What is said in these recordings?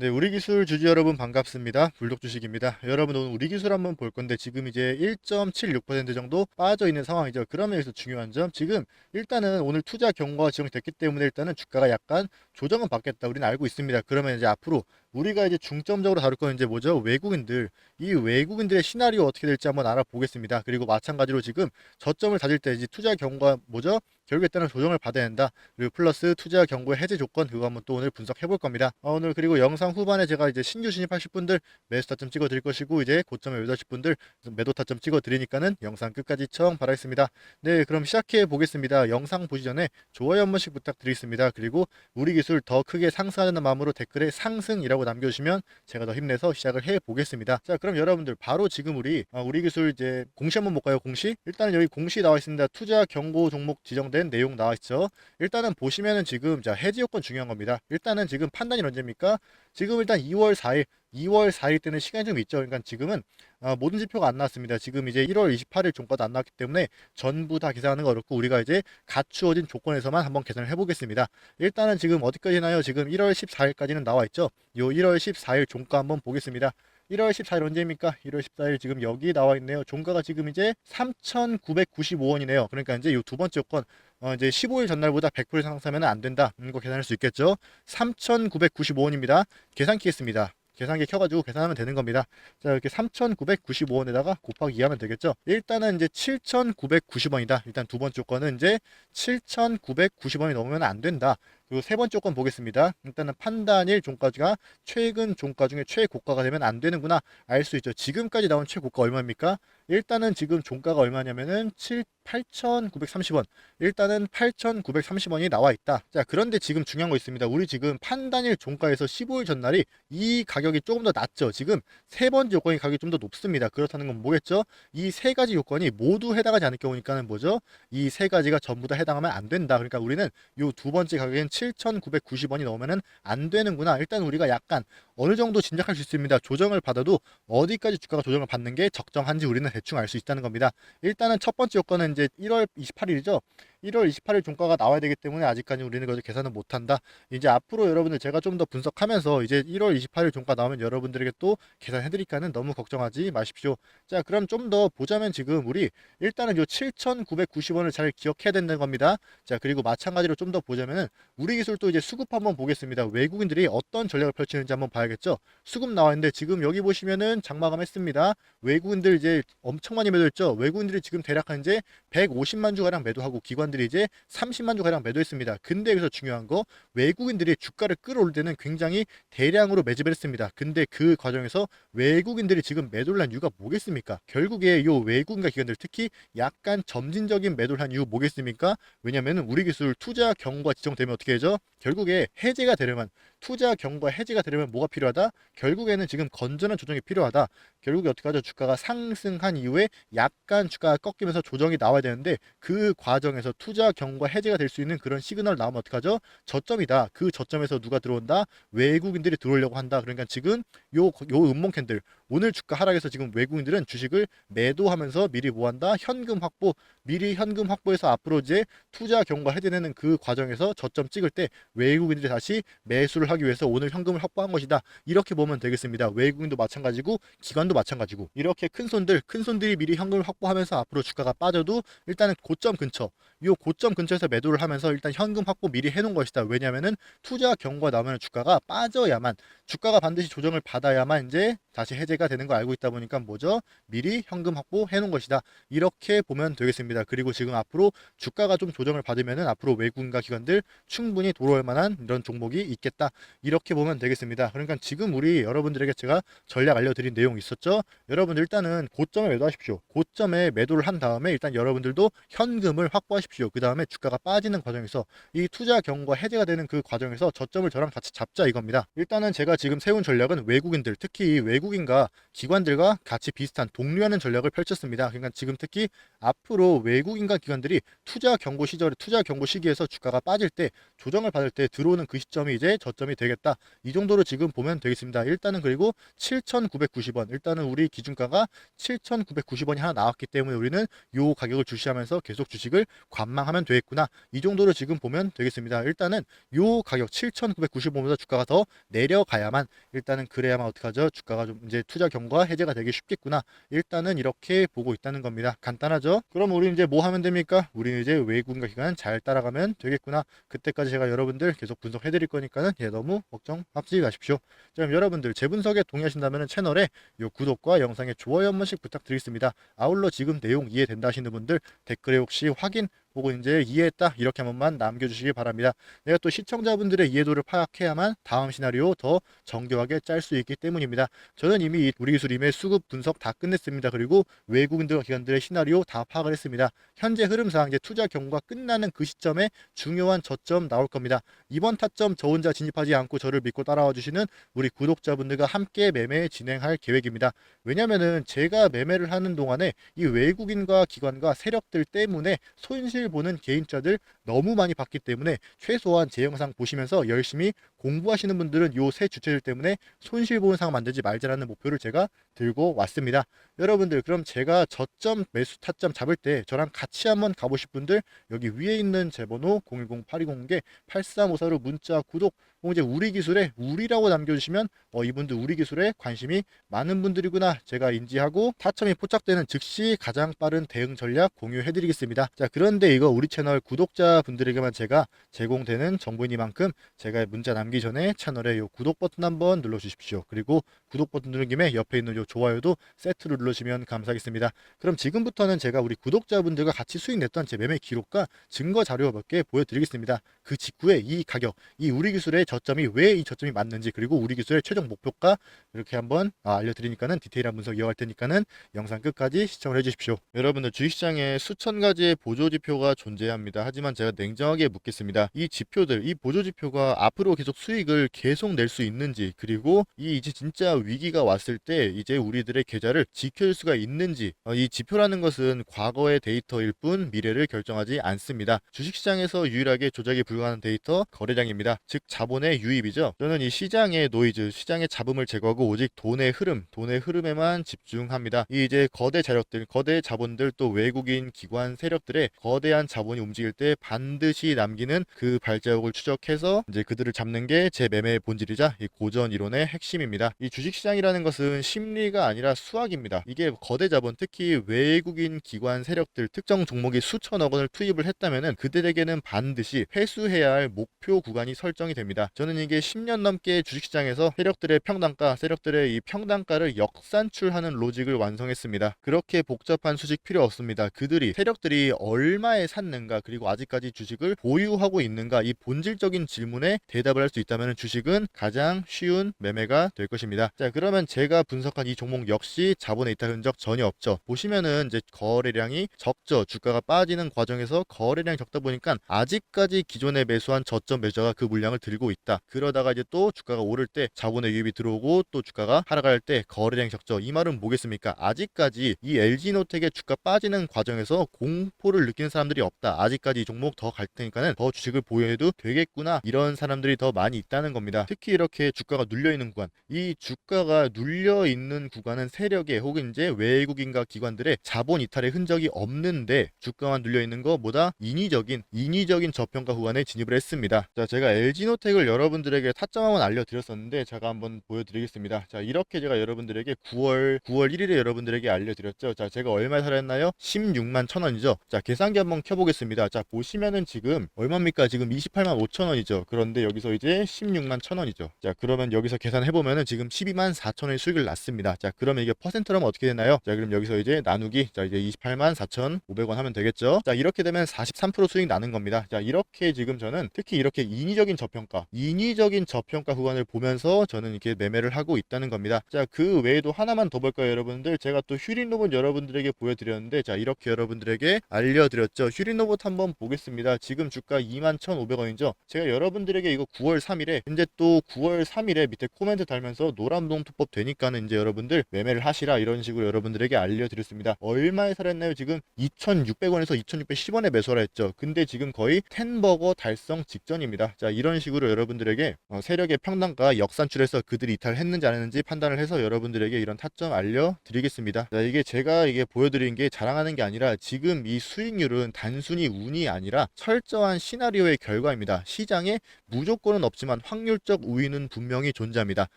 네, 우리 기술 주주 여러분 반갑습니다. 불독 주식입니다. 여러분 오늘 우리 기술 한번 볼 건데 지금 이제 1.76% 정도 빠져 있는 상황이죠. 그러면 여기서 중요한 점 지금 일단은 오늘 투자 경고가 지정됐기 때문에 일단은 주가가 약간 조정은 받겠다. 우리는 알고 있습니다. 그러면 이제 앞으로 우리가 이제 중점적으로 다룰 건 이제 뭐죠? 외국인들 이 외국인들의 시나리오 어떻게 될지 한번 알아보겠습니다. 그리고 마찬가지로 지금 저점을 다질 때 이제 투자 경고가 뭐죠? 결국에 따른 조정을 받아야 한다. 그리고 플러스 투자 경고의 해제 조건 그거 한번 또 오늘 분석해 볼 겁니다. 어, 오늘 그리고 영상 후반에 제가 이제 신규 진입하실 분들 매수 타점 찍어 드릴 것이고 이제 고점에 매도하실 분들 매도 타점 찍어 드리니까는 영상 끝까지 시청 바라겠습니다. 네, 그럼 시작해 보겠습니다. 영상 보시 전에 좋아요 한 번씩 부탁드리겠습니다. 그리고 우리 기술 더 크게 상승하는 마음으로 댓글에 상승이라고 남겨주시면 제가 더 힘내서 시작을 해 보겠습니다. 자, 그럼 여러분들 바로 지금 우리 아, 우리 기술 이제 공시 한번 볼까요? 공시? 일단은 여기 공시 나와 있습니다. 투자 경고 종목 지정된 내용 나와 있죠. 일단은 보시면은 지금 자 해지 요건 중요한 겁니다. 일단은 지금 판단이 언제입니까? 지금 일단 2월 4일 2월 4일 때는 시간이 좀 있죠. 그러니까 지금은 아, 모든 지표가 안 나왔습니다. 지금 이제 1월 28일 종가도 안 나왔기 때문에 전부 다 계산하는 거 어렵고 우리가 이제 갖추어진 조건에서만 한번 계산을 해보겠습니다. 일단은 지금 어디까지나요? 지금 1월 14일까지는 나와 있죠. 요 1월 14일 종가 한번 보겠습니다. 1월 14일 언제입니까? 1월 14일 지금 여기 나와 있네요. 종가가 지금 이제 3,995원이네요. 그러니까 이제 요두 번째 조건 어 이제 15일 전날보다 100% 상승하면 안 된다. 이거 계산할 수 있겠죠? 3,995원입니다. 계산기 했습니다. 계산기 켜가지고 계산하면 되는 겁니다. 자, 이렇게 3,995원에다가 곱하기 2 하면 되겠죠? 일단은 이제 7,990원이다. 일단 두 번째 조건은 이제 7,990원이 넘으면 안 된다. 그리고 세 번째 조건 보겠습니다. 일단은 판단일 종가가 최근 종가 중에 최고가가 되면 안 되는구나 알 수 있죠. 지금까지 나온 최고가 얼마입니까? 일단은 지금 종가가 얼마냐면은 7 8,930원. 일단은 8,930원이 나와 있다. 자, 그런데 지금 중요한 거 있습니다. 우리 지금 판단일 종가에서 15일 전날이 이 가격이 조금 더 낮죠. 지금 세 번째 요건이 가격이 좀 더 높습니다. 그렇다는 건 뭐겠죠? 이 세 가지 요건이 모두 해당하지 않을 경우니까는 뭐죠? 이 세 가지가 전부 다 해당하면 안 된다. 그러니까 우리는 요 두 번째 가격인 7,990원이 넘으면은 안 되는구나. 일단 우리가 약간 어느 정도 짐작할 수 있습니다. 조정을 받아도 어디까지 주가가 조정을 받는 게 적정한지 우리는 대충 알 수 있다는 겁니다. 일단은 첫 번째 요건은 이제 1월 28일이죠. 1월 28일 종가가 나와야 되기 때문에 아직까지 우리는 그걸 계산을 못한다. 이제 앞으로 여러분들 제가 좀 더 분석하면서 이제 1월 28일 종가 나오면 여러분들에게 또 계산해드릴까는 너무 걱정하지 마십시오. 자, 그럼 좀 더 보자면 지금 우리 일단은 요 7,990원을 잘 기억해야 된다는 겁니다. 자, 그리고 마찬가지로 좀 더 보자면은 우리 기술 또 이제 수급 한번 보겠습니다. 외국인들이 어떤 전략을 펼치는지 한번 봐야겠죠. 수급 나와 있는데 지금 여기 보시면은 장마감 했습니다. 외국인들 이제 엄청 많이 매도했죠. 외국인들이 지금 대략 한 이제 150만 주 가량 매도하고 기관들이 이제 30만 주 가량 매도했습니다. 근데 여기서 중요한 거 외국인들이 주가를 끌어올 때는 굉장히 대량으로 매집을 했습니다. 근데 그 과정에서 외국인들이 지금 매도를 한 이유가 뭐겠습니까? 결국에 요 외국인과 기관들 특히 약간 점진적인 매도를 한 이유 뭐겠습니까? 왜냐면은 우리 기술 투자 경과 지정되면 어떻게 되죠? 결국에 해제가 되려면 투자 경과 해제가 되려면 뭐가 필요하다? 결국에는 지금 건전한 조정이 필요하다. 결국에 어떻게 하죠? 주가가 상승한 이후에 약간 주가가 꺾이면서 조정이 나와 야 되는데 그 과정에서 투자 경과 해제가 될 수 있는 그런 시그널 나오면 어떡하죠? 저점이다. 그 저점에서 누가 들어온다? 외국인들이 들어오려고 한다. 그러니까 지금 요, 요 음봉 캔들 오늘 주가 하락에서 지금 외국인들은 주식을 매도하면서 미리 뭐한다? 현금 확보, 미리 현금 확보해서 앞으로 이제 투자 경과 해제되는 그 과정에서 저점 찍을 때 외국인들이 다시 매수를 하기 위해서 오늘 현금을 확보한 것이다. 이렇게 보면 되겠습니다. 외국인도 마찬가지고 기관도 마찬가지고 이렇게 큰 손들, 큰 손들이 미리 현금을 확보하면서 앞으로 주가가 빠져도 일단은 고점 근처, 요 고점 근처에서 매도를 하면서 일단 현금 확보 미리 해놓은 것이다. 왜냐면은 투자 경과 나오면 주가가 빠져야만 주가가 반드시 조정을 받아야만 이제 다시 해제가 되는 거 알고 있다 보니까 뭐죠? 미리 현금 확보해 놓은 것이다. 이렇게 보면 되겠습니다. 그리고 지금 앞으로 주가가 좀 조정을 받으면은 앞으로 외국인과 기관들 충분히 돌아올 만한 이런 종목이 있겠다. 이렇게 보면 되겠습니다. 그러니까 지금 우리 여러분들에게 제가 전략 알려드린 내용 있었죠? 여러분들 일단은 고점에 매도하십시오. 고점에 매도를 한 다음에 일단 여러분들도 현금을 확보하십시오. 그 다음에 주가가 빠지는 과정에서 이 투자 경과 해제가 되는 그 과정에서 저점을 저랑 같이 잡자 이겁니다. 일단은 제가 지금 세운 전략은 외국인들 특히 외국인과 기관들과 같이 비슷한 동료하는 전략을 펼쳤습니다. 그러니까 지금 특히 앞으로 외국인과 기관들이 투자 경고 시절에 투자 경고 시기에서 주가가 빠질 때 조정을 받을 때 들어오는 그 시점이 이제 저점이 되겠다. 이 정도로 지금 보면 되겠습니다. 일단은 그리고 7,990원. 일단은 우리 기준가가 7,990원이 하나 나왔기 때문에 우리는 요 가격을 주시하면서 계속 주식을 관망하면 되겠구나. 이 정도로 지금 보면 되겠습니다. 일단은 요 가격 7,990원보다 주가가 더 내려가야만 일단은 그래야만 어떡하죠? 주가가 좀 이제 투자 경과 해제가 되기 쉽겠구나. 일단은 이렇게 보고 있다는 겁니다. 간단하죠? 그럼 우리 이제 뭐 하면 됩니까? 우리는 이제 외국인과 기관 잘 따라가면 되겠구나. 그때까지 제가 여러분들 계속 분석해 드릴 거니까는 예, 너무 걱정하지 마십시오. 자, 그럼 여러분들 제 분석에 동의하신다면 채널에 요 구독과 영상에 좋아요 한 번씩 부탁드리겠습니다. 아울러 지금 내용 이해된다 하시는 분들 댓글에 혹시 확인 혹은 이제 이해했다 이렇게 한 번만 남겨주시기 바랍니다. 내가 또 시청자분들의 이해도를 파악해야만 다음 시나리오 더 정교하게 짤 수 있기 때문입니다. 저는 이미 우리 기술 임의 수급 분석 다 끝냈습니다. 그리고 외국인들과 기관들의 시나리오 다 파악을 했습니다. 현재 흐름상 이제 투자 경과 끝나는 그 시점에 중요한 저점 나올 겁니다. 이번 타점 저 혼자 진입하지 않고 저를 믿고 따라와 주시는 우리 구독자분들과 함께 매매 진행할 계획입니다. 왜냐면은 제가 매매를 하는 동안에 이 외국인과 기관과 세력들 때문에 손실 보는 개인자들 너무 많이 봤기 때문에 최소한 제 영상 보시면서 열심히 공부하시는 분들은 요 세 주체들 때문에 손실 보는 상황 만들지 말자라는 목표를 제가 들고 왔습니다. 여러분들 그럼 제가 저점 매수 타점 잡을 때 저랑 같이 한번 가보실 분들 여기 위에 있는 제 번호 010-820개 8354로 문자 구독 혹은 이제 우리 기술에 우리라고 남겨주시면 어, 이분들 우리 기술에 관심이 많은 분들이구나 제가 인지하고 타점이 포착되는 즉시 가장 빠른 대응 전략 공유해드리겠습니다. 자 그런데 이거 우리 채널 구독자 분들에게만 제가 제공되는 정보이니만큼 제가 문자 남기 전에 채널에 요 구독 버튼 한번 눌러주십시오. 그리고 구독 버튼 누른 김에 옆에 있는 요 좋아요도 세트로 눌러주시면 감사하겠습니다. 그럼 지금부터는 제가 우리 구독자분들과 같이 수익 냈던 제 매매 기록과 증거 자료 몇 개 보여드리겠습니다. 그 직후에 이 가격, 이 우리 기술의 저점이 왜 이 저점이 맞는지 그리고 우리 기술의 최종 목표가 이렇게 한번 아, 알려드리니까는 디테일한 분석 이어갈 테니까는 영상 끝까지 시청을 해주십시오. 여러분들 주식시장에 수천 가지의 보조 지표가 존재합니다. 하지만 제가 냉정하게 묻겠습니다. 이 지표들, 이 보조 지표가 앞으로 계속 수익을 계속 낼 수 있는지 그리고 이 이제 진짜 위기가 왔을 때 이제 우리들의 계좌를 지켜줄 수가 있는지 어, 이 지표라는 것은 과거의 데이터일 뿐 미래를 결정하지 않습니다. 주식시장에서 유일하게 조작이 불가능한 데이터 거래량입니다. 즉 자본의 유입이죠. 저는 이 시장의 노이즈, 시장의 잡음을 제거하고 오직 돈의 흐름, 돈의 흐름에만 집중합니다. 이 이제 거대 자력들, 거대 자본들 또 외국인 기관 세력들의 거대한 자본이 움직일 때 반 드시 남기는 그 발자국을 추적해서 이제 그들을 잡는 게 제 매매의 본질이자 이 고전 이론의 핵심입니다. 이 주식시장이라는 것은 심리가 아니라 수학입니다. 이게 거대 자본, 특히 외국인 기관 세력들 특정 종목이 수천억 원을 투입을 했다면은 그들에게는 반드시 회수해야 할 목표 구간이 설정이 됩니다. 저는 이게 10년 넘게 주식시장에서 세력들의 평단가, 세력들의 이 평단가를 역산출하는 로직을 완성했습니다. 그렇게 복잡한 수식 필요 없습니다. 그들이 세력들이 얼마에 샀는가 그리고 아직까지 주식을 보유하고 있는가 이 본질적인 질문에 대답을 할 수 있다면 주식은 가장 쉬운 매매가 될 것입니다. 자 그러면 제가 분석한 이 종목 역시 자본의 이탈 흔적 전혀 없죠. 보시면은 이제 거래량이 적죠. 주가가 빠지는 과정에서 거래량이 적다 보니까 아직까지 기존에 매수한 저점 매저가 그 물량을 들고 있다. 그러다가 이제 또 주가가 오를 때 자본의 유입이 들어오고 또 주가가 하락할 때 거래량이 적죠. 이 말은 뭐겠습니까? 아직까지 이 LG노텍의 주가 빠지는 과정에서 공포를 느끼는 사람들이 없다. 아직까지 이 종목 더 갈 테니까는 더 주식을 보유해도 되겠구나. 이런 사람들이 더 많이 있다는 겁니다. 특히 이렇게 주가가 눌려 있는 구간, 이 주가가 눌려 있는 구간은 세력의 혹은 이제 외국인과 기관들의 자본 이탈의 흔적이 없는데 주가만 눌려 있는 것보다 인위적인 인위적인 저평가 구간에 진입을 했습니다. 자, 제가 LG노텍을 여러분들에게 타점 한번 알려드렸었는데 제가 한번 보여드리겠습니다. 자, 이렇게 제가 여러분들에게 9월 9월 1일에 여러분들에게 알려드렸죠. 자, 제가 얼마에 살았나요? 16만 천 원이죠. 자, 계산기 한번 켜보겠습니다. 자, 보시면 은 지금 얼마입니까? 지금 28만 5천 원이죠. 그런데 여기서 이제 16만 천 원이죠. 자, 그러면 여기서 계산해 보면은 지금 12만 4천 원의 수익을 났습니다. 자, 그러면 이게 퍼센트로 하면 어떻게 되나요? 자, 그럼 여기서 이제 나누기 자, 이제 28만 4,500원 하면 되겠죠. 자, 이렇게 되면 43% 수익 나는 겁니다. 자, 이렇게 지금 저는 특히 이렇게 인위적인 저평가, 인위적인 저평가 구간을 보면서 저는 이렇게 매매를 하고 있다는 겁니다. 자, 그 외에도 하나만 더 볼까요, 여러분들? 제가 또 휴린 로봇 여러분들에게 보여드렸는데, 자, 이렇게 여러분들에게 알려드렸죠. 휴린 로봇 한번 보겠습니다. 보겠습니다. 지금 주가 21,500원이죠. 제가 여러분들에게 이거 9월 3일에 근데 또 9월 3일에 밑에 코멘트 달면서 노란봉투법 되니까는 이제 여러분들 매매를 하시라 이런 식으로 여러분들에게 알려드렸습니다. 얼마에 살았나요? 지금 2,600원에서 2,610원에 매수를 했죠. 근데 지금 거의 텐버거 달성 직전입니다. 자 이런 식으로 여러분들에게 어, 세력의 평단가 역산출해서 그들이 이탈했는지 안 했는지 판단을 해서 여러분들에게 이런 타점 알려드리겠습니다. 자 이게 제가 이게 보여드린 게 자랑하는 게 아니라 지금 이 수익률은 단순히 운이 아니라 철저한 시나리오의 결과입니다. 시장에 무조건은 없지만 확률적 우위는 분명히 존재합니다.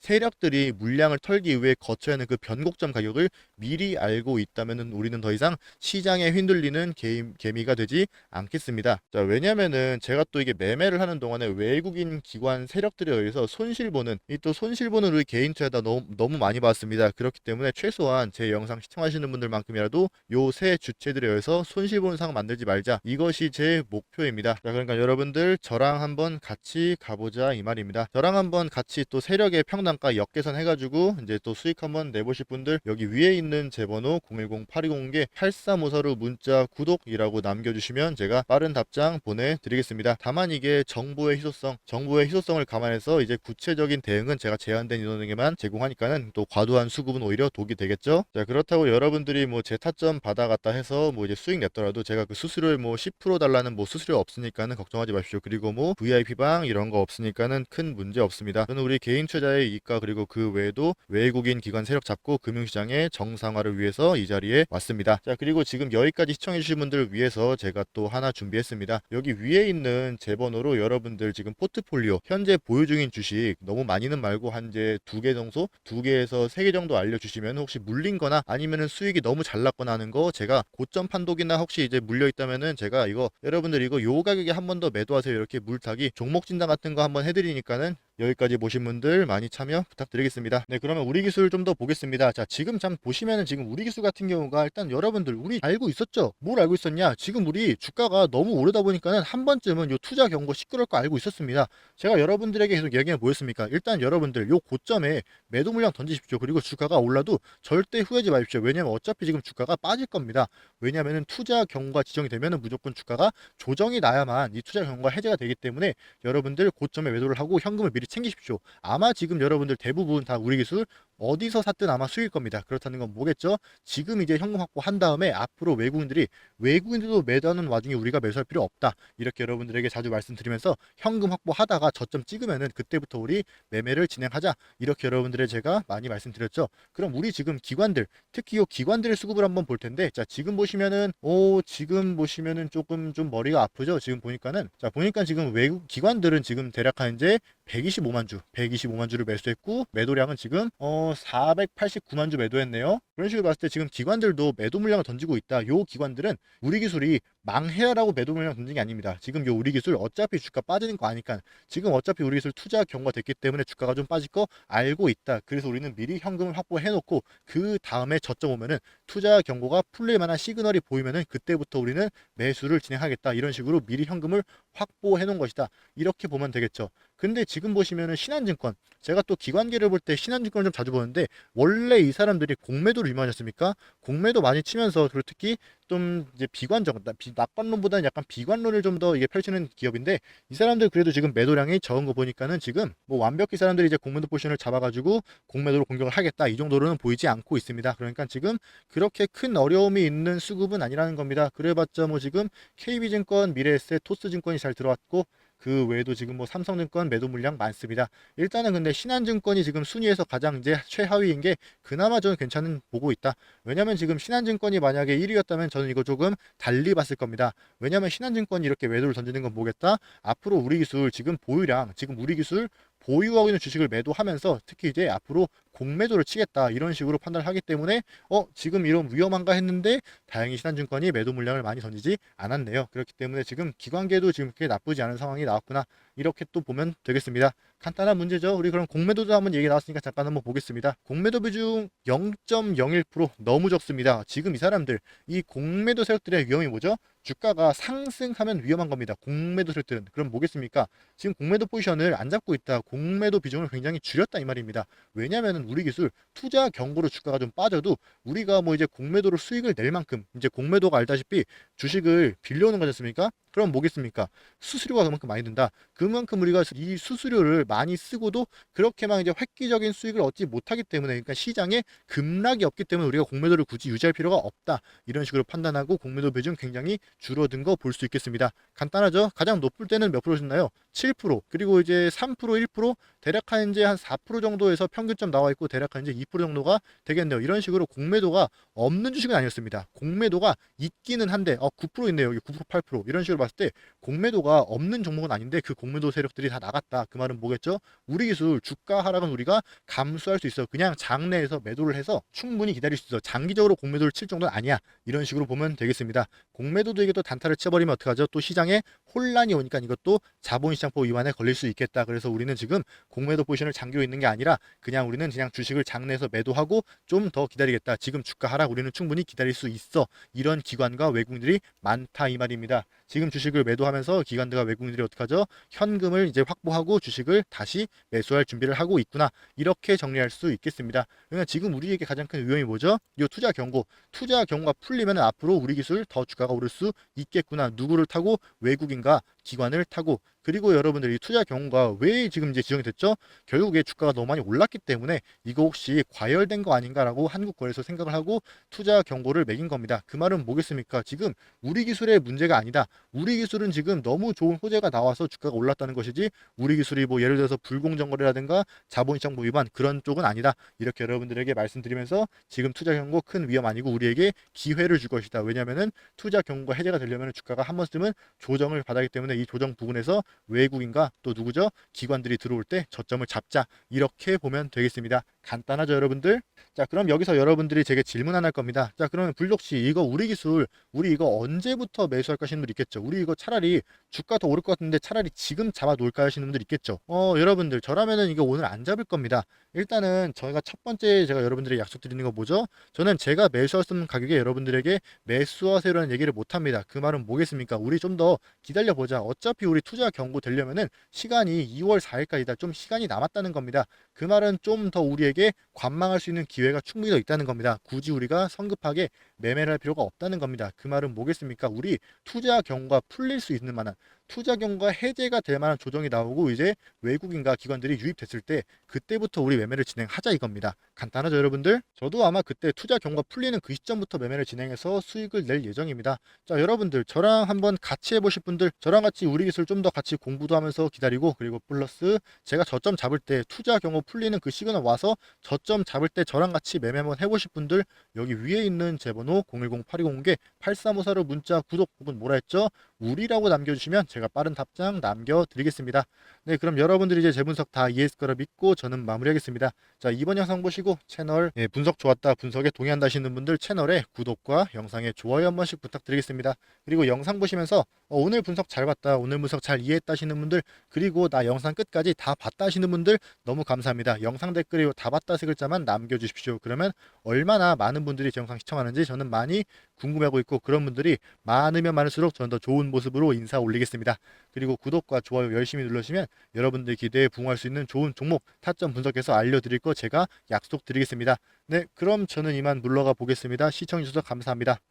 세력들이 물량을 털기 위해 거쳐야 하는 그 변곡점 가격을 미리 알고 있다면 우리는 더 이상 시장에 흔들리는 개, 개미가 되지 않겠습니다. 자, 왜냐면은 제가 또 이게 매매를 하는 동안에 외국인 기관 세력들에 의해서 손실 보는 이 또 손실 보는 우리 개인 투자다 너무, 너무 많이 봤습니다. 그렇기 때문에 최소한 제 영상 시청하시는 분들만큼이라도 요 세 주체들에 의해서 손실 보는 상황 만들지 말자. 이것이 제 목표입니다. 자, 그러니까 여러분들 저랑 한번 같이 가보자 이 말입니다. 저랑 한번 같이 또 세력의 평단가 역계산 해가지고 이제 또 수익 한번 내보실 분들 여기 위에 있는 제 번호 010-8201개 8354로 문자 구독이라고 남겨주시면 제가 빠른 답장 보내드리겠습니다. 다만 이게 정보의 희소성, 정보의 희소성을 감안해서 이제 구체적인 대응은 제가 제한된 인원에게만 제공하니까는 또 과도한 수급은 오히려 독이 되겠죠. 자 그렇다고 여러분들이 뭐 제 타점 받아갔다 해서 뭐 이제 수익 냈더라도 제가 그 수수료를 뭐10% 달라는 뭐 수수료 없으니까는 걱정하지 마십시오. 그리고 뭐 VIP 방 이런 거 없으니까는 큰 문제 없습니다. 저는 우리 개인 투자의 이익과 그리고 그 외에도 외국인 기관 세력 잡고 금융시장의 정상화를 위해서 이 자리에 왔습니다. 자 그리고 지금 여기까지 시청해주신 분들을 위해서 제가 또 하나 준비했습니다. 여기 위에 있는 제 번호로 여러분들 지금 포트폴리오 현재 보유 중인 주식 너무 많이는 말고 한 이제 두 개 정도 두 개에서 세 개 정도 알려주시면 혹시 물린거나 아니면은 수익이 너무 잘 났거나 하는 거 제가 고점 판독이나 혹시 이제 물려 있다면은 제가 이거 여러분 들 이거 요 가격에 한 번 더 매도하세요. 이렇게 물타기 종목 진단 같은 거 한번 해드리니까는 여기까지 보신 분들 많이 참여 부탁드리겠습니다. 네, 그러면 우리 기술 좀 더 보겠습니다. 자, 지금 잠 보시면은 지금 우리 기술 같은 경우가 일단 여러분들 우리 알고 있었죠? 뭘 알고 있었냐? 지금 우리 주가가 너무 오르다 보니까는 한 번쯤은 요 투자 경고 시끄러울 거 알고 있었습니다. 제가 여러분들에게 계속 얘기해 뭐였습니까? 일단 여러분들 요 고점에 매도 물량 던지십시오. 그리고 주가가 올라도 절대 후회하지 마십시오. 왜냐면 어차피 지금 주가가 빠질 겁니다. 왜냐면은 투자 경고가 지정이 되면은 무조건 주가가 조정이 나야만 이 투자 경고가 해제가 되기 때문에 여러분들 고점에 매도를 하고 현금을 미리 챙기십시오. 아마 지금 여러분들 대부분 다 우리 기술 어디서 샀든 아마 수익일 겁니다. 그렇다는 건 뭐겠죠? 지금 이제 현금 확보한 다음에 앞으로 외국인들이 외국인들도 매도하는 와중에 우리가 매수할 필요 없다. 이렇게 여러분들에게 자주 말씀드리면서 현금 확보하다가 저점 찍으면은 그때부터 우리 매매를 진행하자. 이렇게 여러분들의 제가 많이 말씀드렸죠. 그럼 우리 지금 기관들 특히 이 기관들의 수급을 한번 볼 텐데 자 지금 보시면은 오 지금 보시면은 조금 좀 머리가 아프죠. 지금 보니까는 자 보니까 지금 외국 기관들은 지금 대략 한 이제 125만 주, 125만 주를 매수했고 매도량은 지금 어 489만 주 매도했네요. 그런 식으로 봤을 때 지금 기관들도 매도 물량을 던지고 있다. 요 기관들은 우리 기술이 망해라라고 매도 물량 던진 게 아닙니다. 지금 요 우리 기술 어차피 주가 빠지는 거 아니까 지금 어차피 우리 기술 투자 경고가 됐기 때문에 주가가 좀 빠질 거 알고 있다. 그래서 우리는 미리 현금을 확보해 놓고 그 다음에 저점 오면은 투자 경고가 풀릴 만한 시그널이 보이면은 그때부터 우리는 매수를 진행하겠다. 이런 식으로 미리 현금을 확보해 놓은 것이다. 이렇게 보면 되겠죠. 근데 지금 보시면은 신한증권 제가 또 기관계를 볼 때 신한증권을 좀 자주 보는데 원래 이 사람들이 공매도를 유명하셨습니까? 공매도 많이 치면서 그리고 특히 좀 이제 비관적 비- 낙관론보다는 약간 비관론을 좀 더 이게 펼치는 기업인데 이 사람들 그래도 지금 매도량이 적은 거 보니까는 지금 뭐 완벽히 사람들이 이제 공매도 포션을 잡아가지고 공매도로 공격을 하겠다 이 정도로는 보이지 않고 있습니다. 그러니까 지금 그렇게 큰 어려움이 있는 수급은 아니라는 겁니다. 그래봤자 뭐 지금 KB증권, 미래에셋, 토스증권이 잘 들어왔고 그 외에도 지금 뭐 삼성증권 매도 물량 많습니다. 일단은 근데 신한증권이 지금 순위에서 가장 이제 최하위인 게 그나마 저는 괜찮은 보고 있다. 왜냐면 지금 신한증권이 만약에 1위였다면 저는 이거 조금 달리 봤을 겁니다. 왜냐면 신한증권이 이렇게 매도를 던지는 건 뭐겠다? 앞으로 우리 기술 지금 보유량 지금 우리 기술 보유하고 있는 주식을 매도하면서 특히 이제 앞으로 공매도를 치겠다 이런 식으로 판단을 하기 때문에 어 지금 이런 위험한가 했는데 다행히 신한증권이 매도 물량을 많이 던지지 않았네요. 그렇기 때문에 지금 기관계도 지금 그렇게 나쁘지 않은 상황이 나왔구나 이렇게 또 보면 되겠습니다. 간단한 문제죠. 우리 그럼 공매도도 한번 얘기 나왔으니까 잠깐 한번 보겠습니다. 공매도 비중 0.01% 너무 적습니다. 지금 이 사람들 이 공매도 세력들의 위험이 뭐죠? 주가가 상승하면 위험한 겁니다. 공매도 세력들은 그럼 뭐겠습니까? 지금 공매도 포지션을 안 잡고 있다. 공매도 비중을 굉장히 줄였다 이 말입니다. 왜냐하면 우리 기술 투자 경고로 주가가 좀 빠져도 우리가 뭐 이제 공매도로 수익을 낼 만큼 이제 공매도가 알다시피 주식을 빌려오는 거지 않습니까? 그럼 뭐겠습니까? 수수료가 그만큼 많이 든다. 그만큼 우리가 이 수수료를 많이 쓰고도 그렇게만 이제 획기적인 수익을 얻지 못하기 때문에 그러니까 시장에 급락이 없기 때문에 우리가 공매도를 굳이 유지할 필요가 없다. 이런 식으로 판단하고 공매도 비중 굉장히 줄어든 거 볼 수 있겠습니다. 간단하죠? 가장 높을 때는 몇 프로였나요? 7% 그리고 이제 3% 1% 대략 한 이제 한 4% 정도에서 평균점 나와 있고 대략 한 이제 2% 정도가 되겠네요. 이런 식으로 공매도가 없는 주식은 아니었습니다. 공매도가 있기는 한데 어, 9% 있네요. 여기 9% 8% 이런 식으로 봤을 때 공매도가 없는 종목은 아닌데 그 공매도 세력들이 다 나갔다. 그 말은 뭐겠죠? 우리 기술 주가 하락은 우리가 감수할 수 있어. 그냥 장내에서 매도를 해서 충분히 기다릴 수 있어. 장기적으로 공매도를 칠 정도는 아니야. 이런 식으로 보면 되겠습니다. 공매도도 이게 또 단타를 쳐버리면 어떡하죠? 또 시장에 혼란이 오니까 이것도 자본시장법 위반에 걸릴 수 있겠다. 그래서 우리는 지금 공매도 포지션을 잠기고 있는 게 아니라 그냥 우리는 그냥 주식을 장내에서 매도하고 좀 더 기다리겠다. 지금 주가 하락 우리는 충분히 기다릴 수 있어. 이런 기관과 외국인들이 많다 이 말입니다. 지금 주식을 매도하면서 기관들과 외국인들이 어떡하죠? 현금을 이제 확보하고 주식을 다시 매수할 준비를 하고 있구나. 이렇게 정리할 수 있겠습니다. 그러니까 지금 우리에게 가장 큰 위험이 뭐죠? 이 투자 경고. 투자 경고가 풀리면 앞으로 우리 기술 더 주가가 오를 수 있겠구나. 누구를 타고 외국인 과 기관을 타고 그리고 여러분들이 투자 경고가 왜 지금 이제 지정이 됐죠? 결국에 주가가 너무 많이 올랐기 때문에 이거 혹시 과열된 거 아닌가라고 한국 거래소 생각을 하고 투자 경고를 매긴 겁니다. 그 말은 뭐겠습니까? 지금 우리 기술의 문제가 아니다. 우리 기술은 지금 너무 좋은 호재가 나와서 주가가 올랐다는 것이지 우리 기술이 뭐 예를 들어서 불공정 거래라든가 자본시장법 위반 그런 쪽은 아니다. 이렇게 여러분들에게 말씀드리면서 지금 투자 경고 큰 위험 아니고 우리에게 기회를 줄 것이다. 왜냐하면은 투자 경고가 해제가 되려면 주가가 한 번쯤은 조정을 받아기 때문에 이 조정 부분에서 외국인과 또 누구죠? 기관들이 들어올 때 저점을 잡자. 이렇게 보면 되겠습니다. 간단하죠, 여러분들? 자, 그럼 여기서 여러분들이 제게 질문 하나 할 겁니다. 자, 그러면 불독씨 이거 우리 기술 우리 이거 언제부터 매수할까 하시는 분들 있겠죠. 우리 이거 차라리 주가 더 오를 것 같은데 차라리 지금 잡아 놓을까 하시는 분들 있겠죠. 어, 여러분들 저라면은 이거 오늘 안 잡을 겁니다. 일단은 저희가 첫 번째 제가 여러분들에게 약속드리는 거 뭐죠? 저는 제가 매수할 수 있는 가격에 여러분들에게 매수하세요라는 얘기를 못 합니다. 그 말은 뭐겠습니까? 우리 좀 더 기다려 보자. 어차피 우리 투자 경고 되려면은 시간이 2월 4일까지다. 좀 시간이 남았다는 겁니다. 그 말은 좀 더 우리에게 관망할 수 있는 기회가 충분히 더 있다는 겁니다. 굳이 우리가 성급하게 매매를 할 필요가 없다는 겁니다. 그 말은 뭐겠습니까? 우리 투자 경고가 풀릴 수 있는 만한 투자 경고가 해제가 될 만한 조정이 나오고 이제 외국인과 기관들이 유입됐을 때 그때부터 우리 매매를 진행하자 이겁니다. 간단하죠, 여러분들? 저도 아마 그때 투자 경고가 풀리는 그 시점부터 매매를 진행해서 수익을 낼 예정입니다. 자, 여러분들 저랑 한번 같이 해보실 분들 저랑 같이 우리 기술 좀 더 같이 공부도 하면서 기다리고 그리고 플러스 제가 저점 잡을 때 투자 경고 풀리는 그 시그널 와서 저점 잡을 때 저랑 같이 매매 한번 해보실 분들 여기 위에 있는 제번 호 010-8201개 8354로 문자 구독 혹은 뭐라 했죠? 우리라고 남겨주시면 제가 빠른 답장 남겨드리겠습니다. 네, 그럼 여러분들이 이제 제 분석 다 이해했을 거라 믿고 저는 마무리하겠습니다. 자, 이번 영상 보시고 채널 예, 분석 좋았다, 분석에 동의한다 하시는 분들 채널에 구독과 영상에 좋아요 한 번씩 부탁드리겠습니다. 그리고 영상 보시면서 어, 오늘 분석 잘 봤다, 오늘 분석 잘 이해했다 하시는 분들 그리고 나 영상 끝까지 다 봤다 하시는 분들 너무 감사합니다. 영상 댓글에 다 봤다 세 글자만 남겨주십시오. 그러면 얼마나 많은 분들이 제 영상 시청하는지 저는 많이 궁금해하고 있고 그런 분들이 많으면 많을수록 저는 더 좋은 모습으로 인사 올리겠습니다. 그리고 구독과 좋아요 열심히 눌러주시면 여러분들 기대에 부응할 수 있는 좋은 종목 타점 분석해서 알려드릴 거 제가 약속드리겠습니다. 네, 그럼 저는 이만 물러가 보겠습니다. 시청해주셔서 감사합니다.